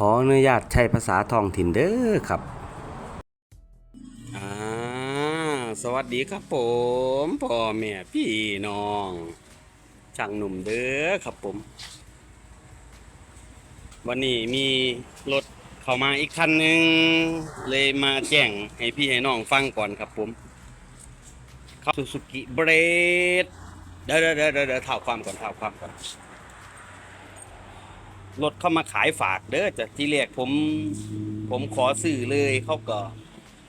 ขออนุญาตใช้ภาษาท้องถิ่นเด้อครับอ่าสวัสดีครับผมพ่อแม่พี่น้องช่างหนุ่มเด้อครับผม วันนี้มีรถเข้ามาอีกคันหนึ่งเลยมาแจ้งให้พี่ให้น้องฟังก่อนครับผมซูซูกิเบรดเดี๋ยวเดี๋ยวเดี๋ยวเดี๋ยวเท่าความก่อนเท่าความก่อน รถเข้ามาขายฝากเด้อจากที่แรกผมผมขอซื้อเลยเขาก็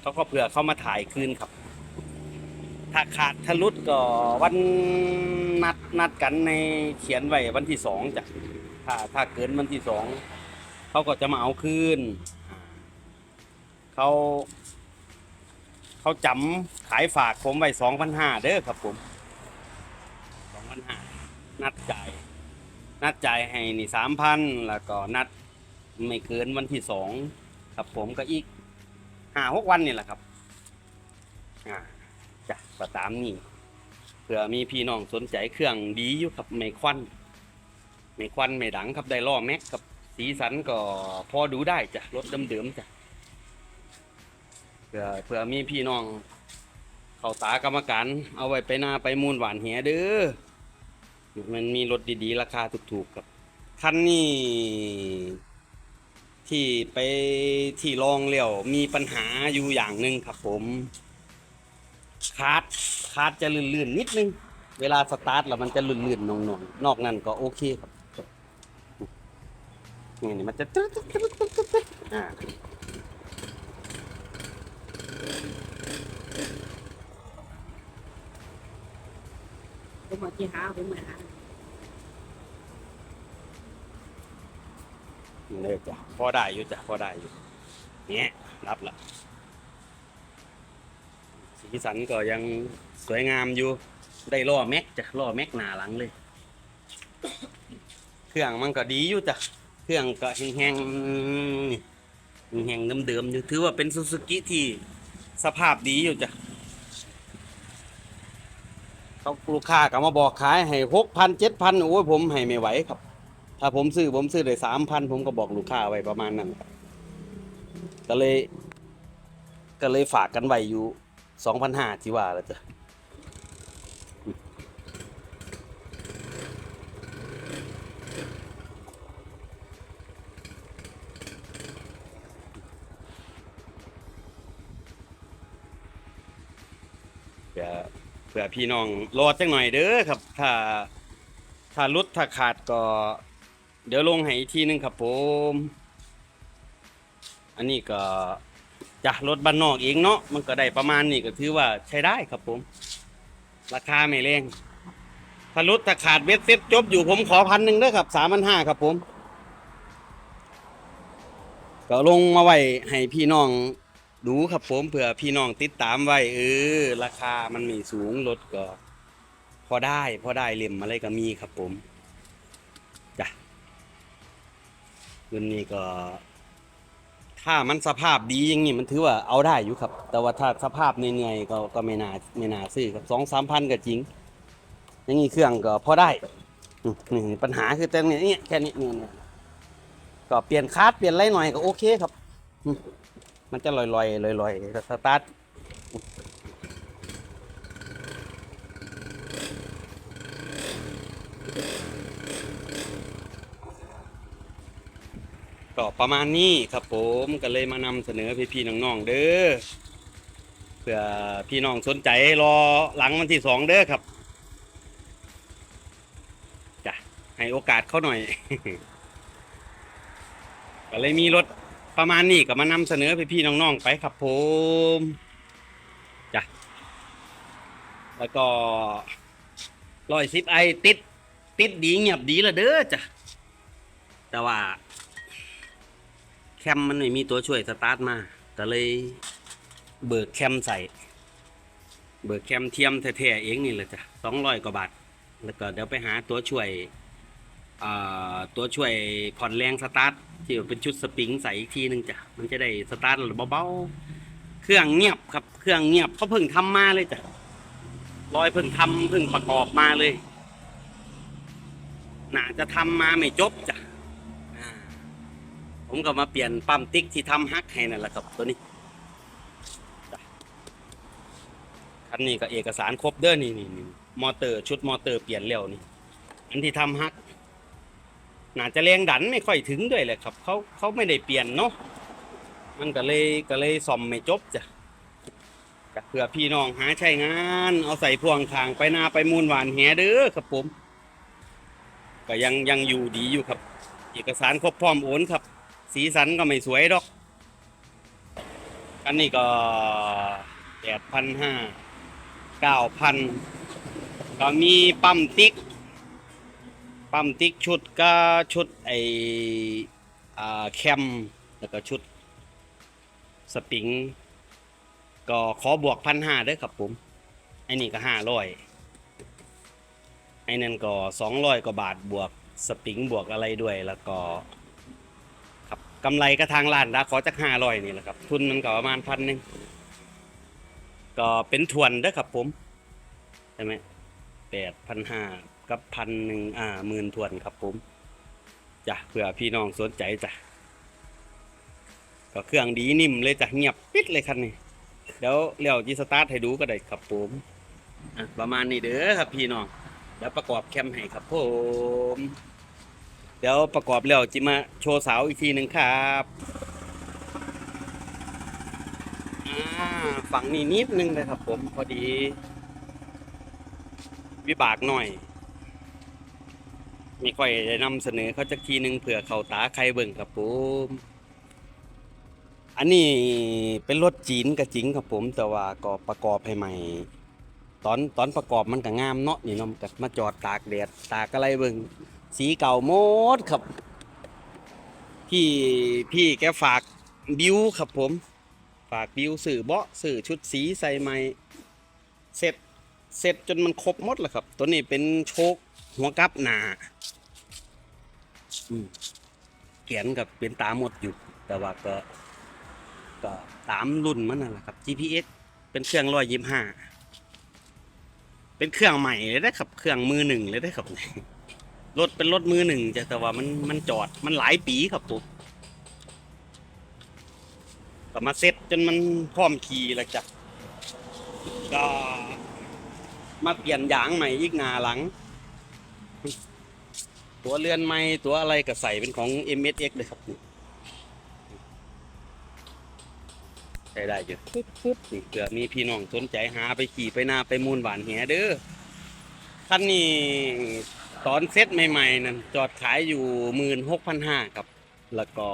เขาก็เผื่อเข้ามาถ่ายคืนครับ ถ้าขาดทะลุดก็วันนัดนัดกันในเขียนไว้วันที่สองจ้ะถ้าถ้าเกินวันที่สองเขาก็จะมาเอาคืนเขาเขาจำขายฝากผมไว้สองพันห้าเด้อครับผมสองพันห้านัดจ่าย นัดจ่ายให้นี่สามพันแล้วก็นัดไม่เกินวันที่สองครับผมก็อีกห้าหกวันนี่แหละครับอ่าจ้ะก็ตามนี่เผื่อมีพี่น้องสนใจเครื่องดีอยู่ครับไม่ควันไม่ควันไม่ดังครับได้ล้อแม็กกับสีสันก็พอดูได้จ้ะรถเดิมๆจ้ะเผื่อเผื่อมีพี่น้อง เขาตากรรมการเอาไว้ไปหน้าไปมูลหวานเหียเด้อ มันมีรถดีๆ ราคาถูกๆครับ คันนี้ ที่ไปที่ลองเลี้ยวมีปัญหาอยู่อย่างหนึ่งครับผมคาร์ดคาร์ดจะลื่นๆนิดนึง เวลาสตาร์ทแล้วมันจะลื่นๆนองๆนอกนั้นก็โอเคครับนี่นี่มันจะตึ๊ดตึ๊ดตึ๊ดตึ๊ดอ่า ผมเอาที่หาผมมาหาเลยจ้ะพอได้อยู่จ้ะพอได้อยู่เนี่ยรับละสีสันก็ยังสวยงามอยู่ ได้ล้อแม็กจ้ะล้อแม็กหนาหลังเลย เครื่องมันก็ดีอยู่จ้ะเครื่องก็แห้งๆนี่แห้งเดิมๆอยู่ถือว่าเป็นซูซูกิที่สภาพดีอยู่จ้ะ เขาลูกค้าก็มาบอกขายให้หกพันเจ็ดพันโอ้ยผมให้ไม่ไหวครับ ถ้าผมซื้อผมซื้อได้สามพันผมก็บอกลูกค้าไว้ประมาณนั้น ก็เลย ก็เลยฝากกันไว้อยู่สองพันห้าที่ว่าแล้วจ้ะเผื่อ เผื่อพี่น้องรอจังหน่อยเด้อครับ ถ้าถ้ารุดถ้าขาดก็ เดี๋ยวลงให้อีกทีหนึงครับผม อันนี้ก็จะรถบ้านนอกเองเนาะมันก็ได้ประมาณนี้ก็ถือว่าใช้ได้ครับผม ราคาไม่แรงถ้ารุดถ้าขาดเวทเซ็ตจบอยู่ผมขอพันหนึ่งเด้อครับสามพันห้าครับผม ก็ลงมาไว้ให้พี่น้อง ดูครับผมเผื่อพี่น้องติดตามไว้เออ ราคามันไม่สูงรถก็ พอได้พอได้เล่มอะไรก็มีครับผมจ้ะรุ่นนี้ก็ ถ้ามันสภาพดีอย่างนี้มันถือว่าเอาได้อยู่ครับ แต่ว่าถ้าสภาพเหนื่อยๆก็ก็ไม่น่าไม่น่าซื้อครับสองสามพันก็จริง อย่างนี้เครื่องก็พอได้นี่ปัญหาคือแต่เนี้ยแค่นี้เนี่ยก็เปลี่ยนคาร์ดเปลี่ยนอะไรหน่อยก็โอเคครับ มันจะลอยๆลอยๆสตาร์ทก็ประมาณนี้ครับผมก็เลยมานำเสนอพี่ๆน้องๆเด้อเผื่อพี่น้องสนใจรอหลังวันที่สองเด้อครับจ้ะให้โอกาสเขาหน่อย ก็เลยมีรถ ประมาณนี้ก็มานำเสนอไปพี่น้องๆไปครับผมจ้ะแล้วก็ร้อยสิบไอติด ติดดีเงียบดีละเด้อจ้ะแต่ว่า แคมมันไม่มีตัวช่วยสตาร์ทมาก็เลยเบิกแคมใส่ เบิกแคมเทียมแท้ๆเองนี่แหละจ้ะสองร้อยกว่าบาท แล้วก็เดี๋ยวไปหาตัวช่วยตัวช่วยผ่อนแรงสตาร์ท ที่เป็นชุดสปริงใส่อีกทีหนึงจ้ะมันจะได้สตาร์ทเบาๆเครื่องเงียบครับเครื่องเงียบเขาเพิ่งทำมาเลยจ้ะรอยเพิ่งทำเพิ่งประกอบมาเลยน่าจะทำมาไม่จบจ้ะผมก็มาเปลี่ยนปั๊มติ๊กที่ทำฮักให้นั่นแหละครับตัวนี้คันนี้ก็เอกสารครบเด้อนี่นี่นี่มอเตอร์ชุดมอเตอร์เปลี่ยนแล้วนี่อันที่ทำฮัก น่าจะแรงดันไม่ค่อยถึงด้วยแหละครับเขาเขาไม่ได้เปลี่ยนเนาะมันก็เลยก็เลยซ่อมไม่จบจ้ะก็เพื่อพี่น้องหาใช้งาน เอาใส่พ่วงทางไปนาไปมูลหวานแหเด้อครับผม ก็ยังยังอยู่ดีอยู่ครับ เอกสารครบพร้อมโอนครับ สีสันก็ไม่สวยดอก อันนี้ก็แปดพันห้าเก้าพันก็มีปั๊มติ๊ก ปั๊มติ๊กชุดก็ชุดไออ่าแคมแล้วก็ชุดสปริง ก็ขอบวกพันห้าด้วยครับผมไอ้นี่ก็ห้าร้อยไอ้นั่นก็สองร้อยกว่าบาทบวกสปริงบวกอะไรด้วยแล้วก็ครับกำไรก็ทางร้านนะขอจักห้าร้อยนี่แหละครับ ทุนมันก็ประมาณพันหนึ่งก็เป็นทวนด้อครับผมใช่ไหมแปดพันห้า กับพันหนึ่งอ่าหมื่นทวนครับผมจ้ะเผื่อพี่น้องสนใจจ้ะก็เครื่องดีนิ่มเลยจ้ะเงียบปิดเลยคันนี้เดี๋ยวเลี้ยวจีสตาร์ทให้ดูก็ได้ครับผมประมาณนี้เด้อครับพี่น้องเดี๋ยวประกอบแคมให้ครับผมเดี๋ยวประกอบแล้วจิมาโชว์เสาอีกทีหนึ่งครับฝั่งนี้นิดนึงนะครับผมพอดี วิบากหน่อย ไม่ค่อยได้นำเสนอเขาจักทีหนึ่งเผื่อเขาตาใครเบิ่งครับผมอันนี้เป็นรถจีนกระจิงครับผมแต่ว่าก็ประกอบให้ใหม่ ตอนตอนประกอบมันก็งามเนาะนี่เนาะก็มาจอดตากแดดตากอะไรเบิ่งสีเก่าหมดครับพี่พี่แกฝากบิวครับผม ฝากบิวสื่อเบาะสื่อชุดสีใส่ใหม่เสร็จ เสร็จจนมันครบหมดแล้วครับ ตัวนี้เป็นโชคหัวกับหนาเขียนกับเป็นตาหมดอยู่ แต่ว่าก็ ก็ตามรุ่นมันนั่นแหละครับ GPS เป็นเครื่องร้อยยี่ห้าเป็นเครื่องใหม่เลยนะครับ เครื่องมือหนึ่งเลยได้ครับรถเป็นรถมือหนึ่งจะแต่ว่ามันมันจอดมันหลายปีครับผมก็มาเซ็ตจนมันพร้อมขี่แล้วจ้ะก็ มาเปลี่ยนยางใหม่อีกหนาหลัง ตัวเรือนใหม่ตัวอะไรก็ใส่เป็นของ MSX เลยครับใช้ได้อยู่ปึ๊บนี่เผื่อมีพี่น้องสนใจหาไปขี่ไปหน้าไปมูลหวานแหเด้อคันนี้ตอนเซ็ตใหม่ๆนั่นจอดขายอยู่หมื่นหกพันห้าครับ แล้วก็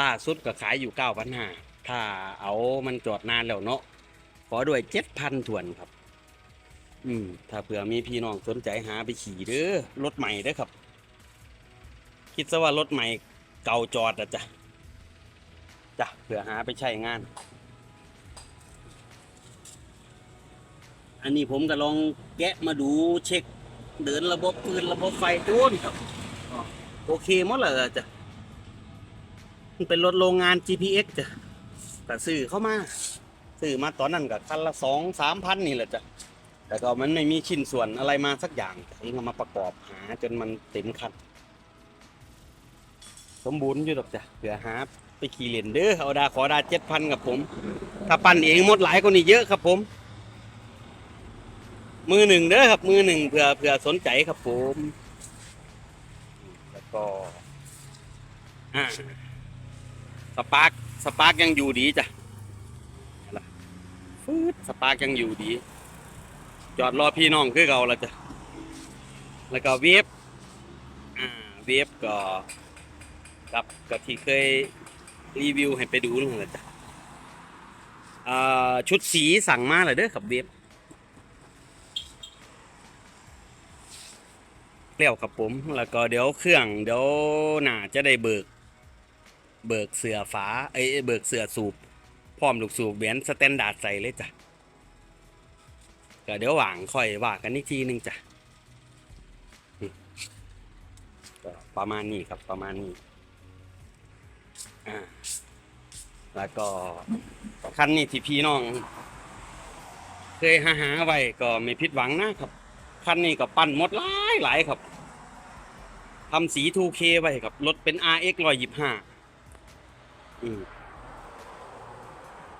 ล่าสุดก็ขายอยู่เก้าพันห้าถ้าเอามันจอดนานแล้วเนาะ อด้วยเจ็ดพันถวนครับ อืม ถ้าเผื่อมีพี่น้องสนใจหาไปขี่เด้อรถใหม่เด้อครับ คิดซะว่ารถใหม่เก่าจอดอะจ้ะจ้ะเผื่อหาไปใช้งาน อันนี้ผมก็ลองแกะมาดูเช็ค เดินระบบปืนระบบไฟดูนครับ โอเคหมดเลยจ้ะมันเป็นรถโรงงาน GPX จ้ะแต่ซื้อเข้ามา ซื้อมาตอนนั้นก็คันละสองสามพันนี่แหละจ้ะแต่ก็มันไม่มีชิ้นส่วนอะไรมาสักอย่างผมก็มาประกอบหาจนมันเต็มคันสมบูรณ์อยู่ดอกจ้ะเผื่อหาไปขี่เล่นเด้อเอาดาขอดาเจ็ดพันกับผม ถ้าปั้นเองหมดหลายกว่านี้เยอะครับผม มือหนึ่งเด้อครับ มือหนึ่งเผื่อเผื่อสนใจครับผม แล้วก็อ่าสปาร์กสปาร์กยังอยู่ดีจ้ะ ฟืดสปาร์กยังอยู่ดี จอดรอพี่น้องคือเก่าล้วจ้ะแล้วก็เวฟอ่าเวฟก็กับกับที่เคยรีวิวให้ไปดูนั่นละจ้ะอ่าชุดสีสั่งมาเลยเด้อครับเวฟเปรี้ยวครับผม แล้วก็เดี๋ยวเครื่องเดี๋ยวหน่าจะได้เบิก เบิกเสือฝาเอ้เบิกเสือสูบ พร้อมลูกสูบแหวนสแตนดาร์ดใส่เลยจ้ะก็เดี๋ยวหว่างค่อยว่ากันอีกทีนึงจ้ะประมาณนี้ครับประมาณนี้อ่าแล้วก็คันนี้ที่พี่น้อง เคยหาหาไว้ก็ไม่ผิดหวังนะครับคันนี้ก็ปั้นหมดหลายหลายครับทำสี 2K ไว้ครับรถเป็น RX 125อืม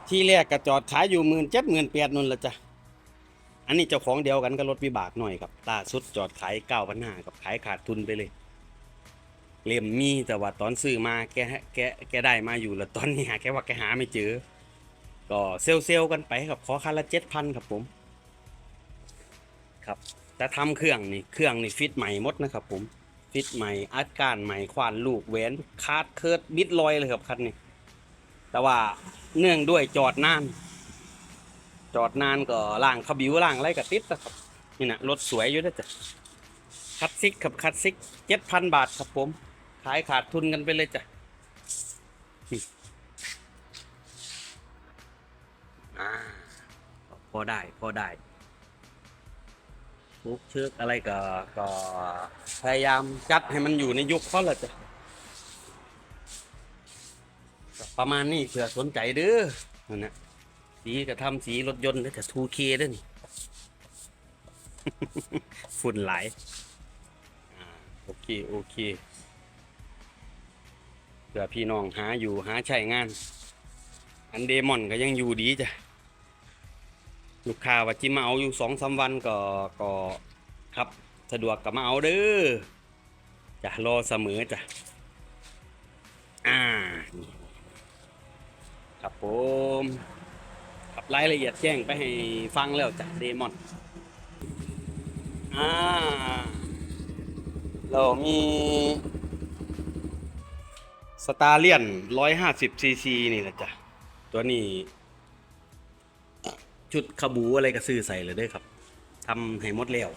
ที่แรกก็จอดขายอยู่หมื่นเจ็ดหมื่นแปดนั่นละจ้ะ อันนี้เจ้าของเดียวกันก็รถวิบากหน่อยครับล่าสุดจอดขายเก้าพันห้ากับขายขาดทุนไปเลย เล่มมีแต่ว่าตอนซื้อมาแกแกแกได้มาอยู่แล้วตอนนี้หาแกว่าแกหาไม่เจอ ก็เซลเซลกันไปครับขอคันละเจ็ดพันครับผม ครับแต่ทำเครื่องนี่เครื่องนี่ฟิตใหม่หมดนะครับผมฟิตใหม่อัดกานใหม่ควานลูกแหวนคาดเคิร์ดบิดลอยเลยครับคันนี้ แต่ว่าเนื่องด้วยจอดนาน จอดนานก็ล่างขบิวล่างไรก็ติดนะครับนี่นะรถสวยอยู่ด้วยจ้ะคัดซิกครับคัดซิกเจ็ดพันบาทครับผม ขายขาดทุนกันไปเลยจ้ะอพอได้พอได้ลุกเชือกอะไรก็ก็พยายามจัดให้มันอยู่ในยุคเขาแหละจ้ะก็ ประมาณนี้เผื่อสนใจเด้อนั่นนะสีก็ทำสีรถยนต์แล้วจะ 2K ด้วยนี่ ฝุ่นไหลอ่าโอเค โอเคเผื่อพี่น้องหาอยู่หาใช้งาน อันเดมอนก็ยังอยู่ดีจ้ะ ลูกค้าว่าจิมาเอาอยู่สองสามวันก็ก็ครับ สะดวกก็มาเอาเด้อจะรอเสมอจ้ะ อ่า ครับผมครับรายละเอียดแจ้งไปให้ฟังแล้วจากเดมอนอ่าเรามีสตาร์เลียน150ซีซีนี่แหละจ้ะ ตัวนี้ ชุดขบูอะไรก็ซื้อใส่เลยด้วยครับทำให้หมดแล้ว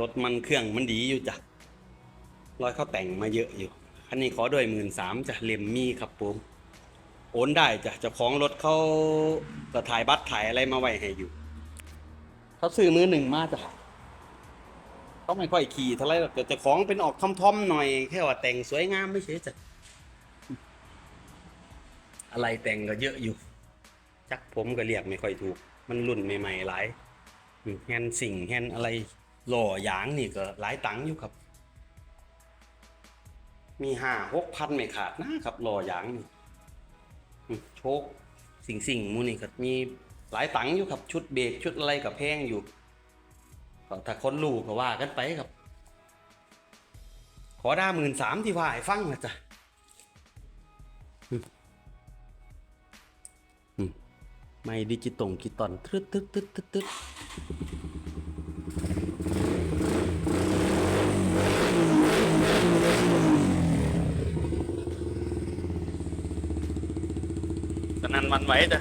รถมันเครื่องมันดีอยู่จ้ะร้อยเขาแต่งมาเยอะอยู่คันนี้ขอด้วยหมื่นสามจ้ะเลมมี่ครับผม โอนได้จ้ะเจ้าของรถเขาก็ถ่ายบัตรถ่ายอะไรมาไว้ให้อยู่เขาซื้อมือหนึ่งมาจ้ะเขาไม่ค่อยขี่เท่าไรหรอกแต่เจ้าของเป็นออกทอมๆหน่อยแค่ว่าแต่งสวยงามไม่ใช่จ้ะอะไรแต่งก็เยอะอยู่ จักผมก็เรียกไม่ค่อยถูก มันรุ่นใหม่ๆหลายแฮนสิ่งแฮนอะไรหล่อหยางนี่ก็หลายตังค์อยู่ครับ มีห้าหกพันไม่ขาดนะครับหล่อหยางนี่ โชคสิ่งสิ่งมูนี่ก็มีหลายตังค์อยู่ครับชุดเบรกชุดอะไรกับแพงอยู่ก็ถ้าคนรู้ก็ว่ากันไปครับ ขอได้หมื่นสามที่ว่าให้ฟังนะจ๊ะไม่ดิจิตงกิตอนตึ๊ดตึ๊ดตึ๊ดตึ๊ดตึ๊ด ตอนนั้นไหวจ้ะ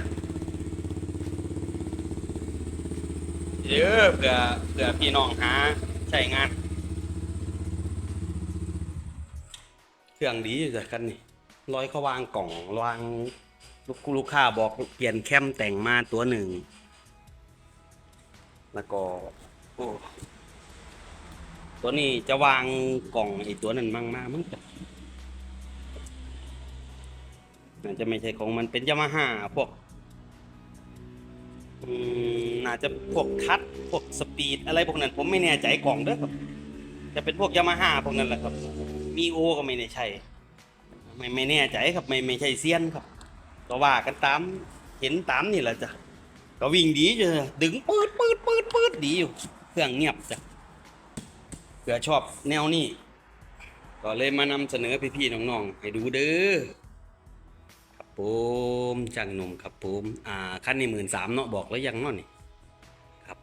เยอะเผื่อเผื่อพี่น้องหาใช้งาน เครื่องดีอยู่จ้ะกันนี่ร้อยเขาวางกล่องวางลูกลูกค้าบอกเปลี่ยนแคมแต่งมาตัวหนึ่ง แล้วก็โอ้ตัวนี้จะวางกล่องไอ้ตัวนั้นมั่งมามั้งจ้ะ น่าจะไม่ใช่ของมันเป็นยามาฮ่าพวกอืมน่าจะพวกทัดพวกสปีดอะไรพวกนั้น ผมไม่แน่ใจกล่องเด้อครับจะเป็นพวกยามาฮ่าพวกนั้นแหละครับ มีโอก็ไม่ได้ใช่ไม่ไม่แน่ใจครับไม่ไม่ใช่เซียนครับ ก็ว่ากันตามเห็นตามนี่แหละจ้ะก็วิ่งดีจ้ะดึงปืดปืดปืดปืดดีอยู่เครื่องเงียบจ้ะเผื่อชอบแนวนี้ก็เลยมานำเสนอพี่ๆน้องๆให้ดูเด้อ ผมช่างหนุ่มครับผมอ่าคันนี้หมื่นสามเนาะบอกแล้วยังเนาะนี่ครับ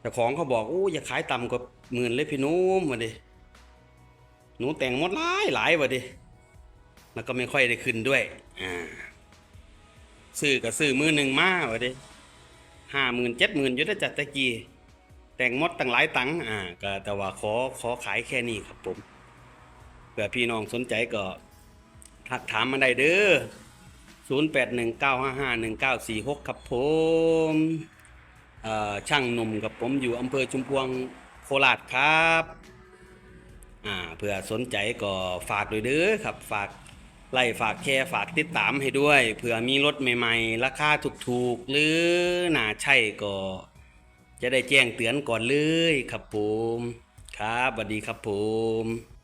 เจ้าของเขาบอกโอ้อย่าขายต่ำกว่าหมื่นเลยพี่นุ่มมาดิหนูแต่งหมดหลายหลายวะดิแล้วก็ไม่ค่อยได้ขึ้นด้วยอ่าซื้อก็ซื้อมือหนึ่งมาว่ะดิห้าหมื่นเจ็ดหมื่นยุทธจัดตะกี้แต่งหมดตั้งหลายตังอ่าก็แต่ว่าขอขอขายแค่นี้ครับผมเผื่อพี่น้องสนใจก็ทักถามมาได้เด้อ ศูนย์แปดหนึ่งเก้าห้าห้าหนึ่งเก้าสี่หกครับผมเอ่อช่างหนุ่มกับผมอยู่อำเภอชุมพวงโคราชครับอ่าเผื่อสนใจก็ฝากด้วยเด้อครับฝากไล่ฝากแชร์ฝากติดตามให้ด้วยเผื่อมีรถใหม่ๆ ราคาถูกๆ หรือน่าใช่ก็ จะได้แจ้งเตือนก่อนเลยครับผม ครับสวัสดีครับผม